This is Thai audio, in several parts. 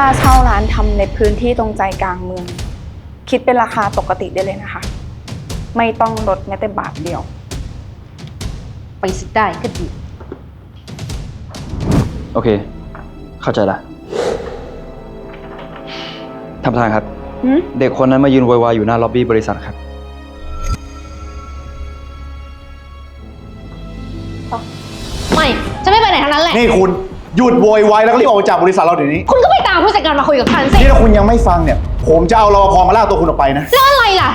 ค่าเช่าร้านทำในพื้นที่ตรงใจกลางเมือง คิดเป็นราคาปกติได้เลยนะคะ ไม่ต้องลดแม้แต่บาทเดียว ไปสิได้ก็ดี โอเค เข้าใจละท่านประธานครับ หืม เด็กคนนั้นมายืนโวยวายอยู่หน้าล็อบบี้บริษัทครับ ไม่ จะไม่ไปไหนทั้งนั้นแหละ นี่คุณ หยุดโวยวายแล้วก็รีบออกไปจากบริษัทเราเดี๋ยวนี้ คุณก็ไปตามผู้จัดการมาคุยกับฉันสิ นี่ถ้าคุณยังไม่ฟังเนี่ย ผมจะเอารปภมาลากตัวคุณออกไปนะแล้วอะไรล่ะ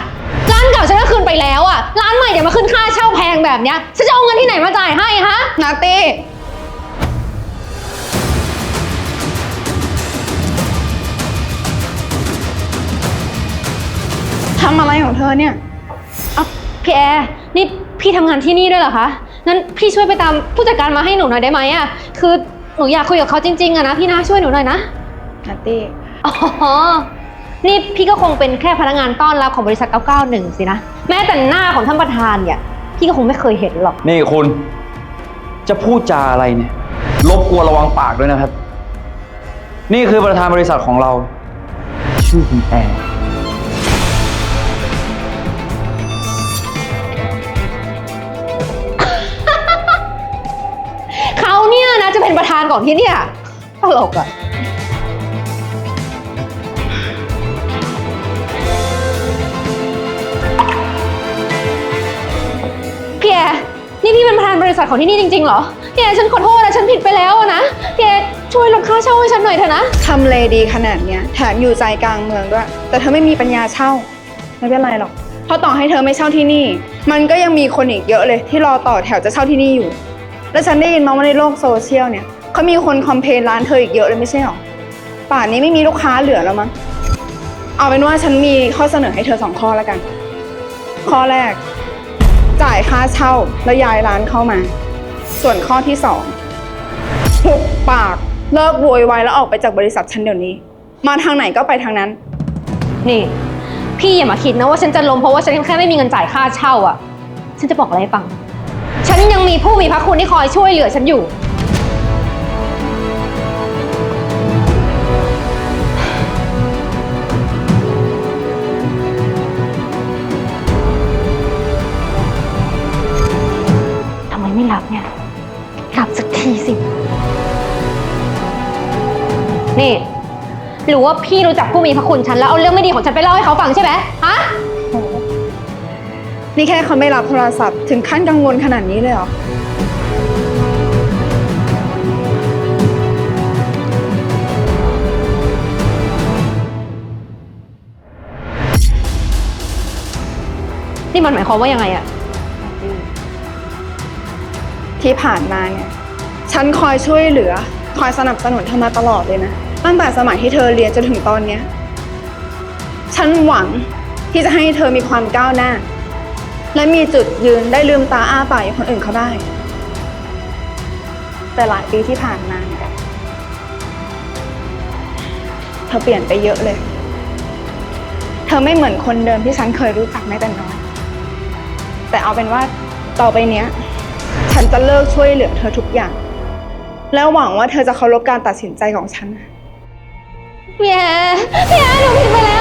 ร้านเก่าฉันก็คืนไปแล้วอะร้านใหม่เดี๋ยวมาขึ้นค่าเช่าแพงแบบเนี้ย ฉันจะเอาเงินที่ไหนมาจ่ายให้ฮะ นาตี้ ทำอะไรของเธอเนี่ยอะพี่แอร์นี่พี่ทำงานที่นี่ด้วยเหรอคะ งั้นพี่ช่วยไปตามผู้จัดการมาให้หนูหน่อยได้ไหมอะคือ หนูอยากคุยกับเขาจริงๆอะนะพี่นะช่วยหนูหน่อยนะนาตี้อ๋อ นี่พี่ก็คงเป็นแค่พนักงานต้อนรับของบริษัท 991 สินะ แม้แต่หน้าของท่านประธานเนี่ย พี่ก็คงไม่เคยเห็นหรอก นี่คุณ จะพูดจาอะไรเนี่ยรบกวนระวังปากด้วยนะครับ นี่คือประธานบริษัทของเรา ชื่อคุณแอร์านของที่เนี่ยตลกอะพี่แอร์นี่พี่เป็นประธานบริษัทของที่นี่จริงๆเหรอพี่แอร์ฉันขอโทษนะฉันผิดไปแล้วอะนะพี่แอร์ช่วยลดค่าเช่าให้ฉันหน่อยเถอะนะ ทำเลดีขนาดเนี้ยแถมอยู่ใจกลางเมืองด้วย แต่เธอไม่มีปัญญาเช่า ไม่เป็นไรหรอก เพราะต่อให้เธอไม่เช่าที่นี่ มันก็ยังมีคนอีกเยอะเลยที่รอต่อแถวจะเช่าที่นี่อยู่ และฉันได้ยินมาว่าในโลกโซเชียลเนี่ย เขามีคนคอมเพลนร้านเธออีกเยอะเลยไม่ใช่หรอ ป่านนี้ไม่มีลูกค้าเหลือแล้วมั้ง เอาเป็นว่าฉันมีข้อเสนอให้เธอสองข้อแล้วกัน ข้อแรก จ่ายค่าเช่าแล้วย้ายร้านเข้ามา ส่วนข้อที่สองหุบปากเลิกโวยวายแล้วออกไปจากบริษัทฉันเดี๋ยวนี้ มาทางไหนก็ไปทางนั้น นี่ พี่อย่ามาคิดนะว่าฉันจะล้มเพราะว่าฉันแค่ไม่มีเงินจ่ายค่าเช่าอะ ฉันจะบอกอะไรให้ฟัง ฉันยังมีผู้มีพระคุณที่คอยช่วยเหลือฉันอยู่ ทำไมไม่รับเนี่ยรับสักทีสิ นี่ หรือว่าพี่รู้จักผู้มีพระคุณฉันแล้วเอาเรื่องไม่ดีของฉันไปเล่าให้เขาฟังใช่ไหมฮะ นี่แค่เขาไม่รับโทรศัพท์ถึงขั้นกังวลขนาดนี้เลยเหรอ นี่มันหมายความว่ายังไงอะ ที่ผ่านมาเนี่ย ฉันคอยช่วยเหลือ คอยสนับสนุนเธอมาตลอดเลยนะ ตั้งแต่สมัยที่เธอเรียนจนถึงตอนเนี้ย ฉันหวังที่จะให้เธอมีความก้าวหน้า และมีจุดยืนได้ลืมตาอ้าปากอย่างคนอื่นเขาได้ แต่หลายปีที่ผ่านมาเนี่ยเธอเปลี่ยนไปเยอะเลย เธอไม่เหมือนคนเดิมที่ฉันเคยรู้จักแม้แต่น้อย แต่เอาเป็นว่าต่อไปเนี้ย ฉันจะเลิกช่วยเหลือเธอทุกอย่าง แล้วหวังว่าเธอจะเคารพการตัดสินใจของฉัน พี่แอร์พี่แอร์หนูผิดไปแล้ว